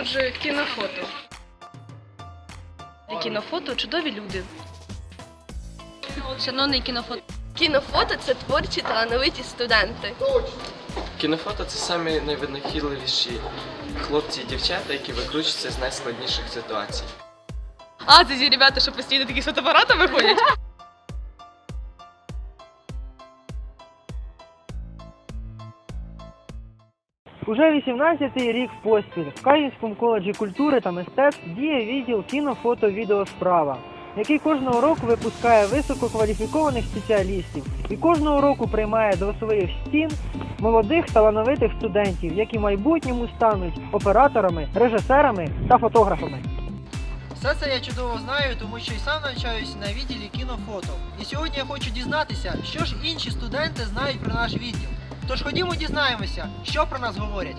Отже, кінофото. Кінофото чудові люди. Шановний кінофото. Кінофото це творчі талановиті студенти. Кінофото це самі найвинахідливіші хлопці і дівчата, які викручуються з найскладніших ситуацій. А, це ті ребята, що постійно такі з фотоапаратами ходять. Уже 18-й рік поспіль в Каїнському коледжі культури та мистецтв діє відділ кіно, фото, відео справа, який кожного року випускає висококваліфікованих спеціалістів і кожного року приймає до своїх стін молодих талановитих студентів, які в майбутньому стануть операторами, режисерами та фотографами. Все це я чудово знаю, тому що і сам навчаюся на відділі кінофото. І сьогодні я хочу дізнатися, що ж інші студенти знають про наш відділ. Тож ходімо дізнаємося, що про нас говорять.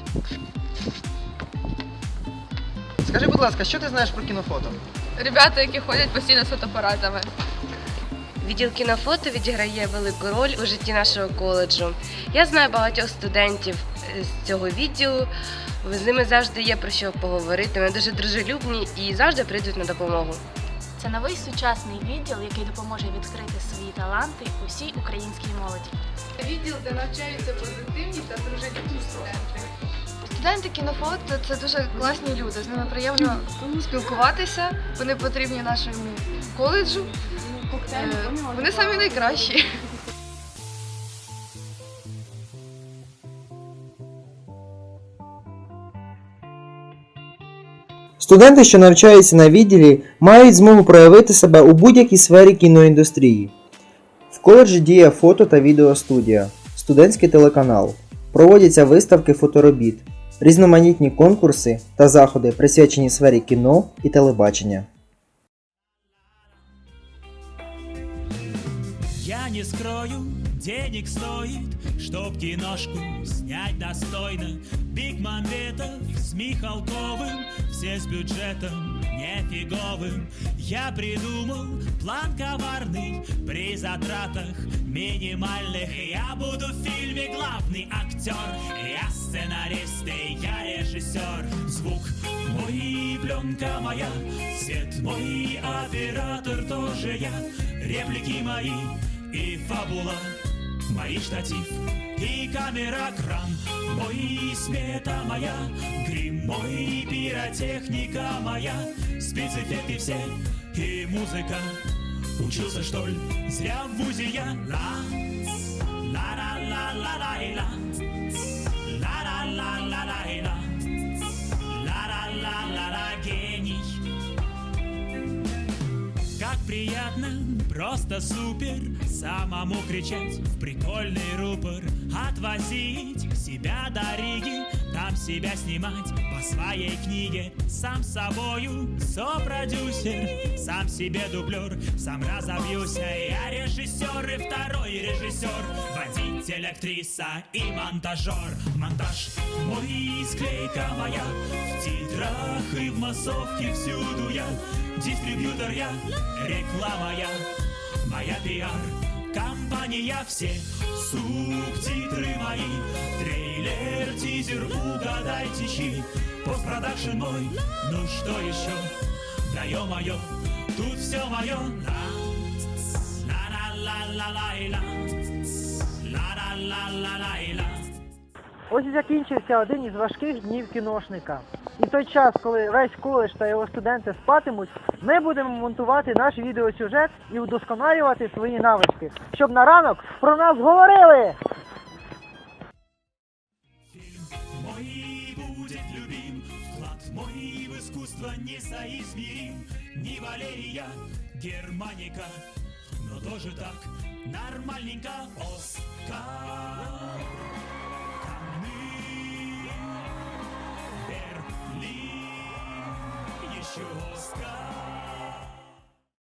Скажи, будь ласка, що ти знаєш про кінофото? Ребята, які ходять постійно з фотоапаратами. Відділ кінофото відіграє велику роль у житті нашого коледжу. Я знаю багатьох студентів е, з цього відділу. З ними завжди є про що поговорити. Вони дуже дружелюбні і завжди прийдуть на допомогу. Це новий сучасний відділ, який допоможе відкрити свої таланти усій українській молоді. Відділ, де навчаються позитивні та дружелюбні студенти. Студенти кінофото це дуже класні люди. З ними приємно спілкуватися. Вони потрібні нашому коледжу. Е, Вони самі найкращі. Студенти, що навчаються на відділі, мають змогу проявити себе у будь-якій сфері кіноіндустрії. В коледжі діє фото та відеостудія, студентський телеканал, проводяться виставки фоторобіт, різноманітні конкурси та заходи, присвячені сфері кіно і телебачення. Я не скрою, денег стоит, чтоб киношку снять достойно. Биг Мамбетов с Михалковым, все с бюджетом нефиговым. Я придумал план коварный при затратах минимальных. Я буду в фильме главный актер, я сценарист и я режиссер. Звук мой, пленка моя, свет мой, оператор тоже я. Реплики мои и фабула Мой штатив и камера кран Мой смета моя Грим мой, пиротехника моя. Спецэффекты все и музыка. Учился что ли? Зря в вузе я. Ла, ла ла ла ла ла и ла. Ла ла ла ла ла и ла. Ла ла ла ла ла гений. Как приятно, просто супер Самому кричать в прикольный рупор Отвозить себя до Риги Там себя снимать по своей книге Сам собою сопродюсер Сам себе дублер, сам разобьюсь Я режиссер и второй режиссер Водитель, актриса и монтажер. Монтаж мой, склейка моя В титрах и в массовке всюду я Дистрибьютор я, реклама я, моя пиар, компания все, субтитры мои, трейлер, тизер, угадайте чьи, постпродакшн мой, ну что еще, да ё-моё, тут все мое, ла-ла-ла-ла-ла-ла, ла-ла-ла-ла-ла-ла. Ось і закінчився один із важких днів кіношника. І той час, коли весь коледж та його студенти спатимуть, ми будемо монтувати наш відеосюжет і удосконалювати свої навички, щоб на ранок про нас говорили. Мой в искусство. Не Валерия, Германика, но тоже так нормальненько. Оскар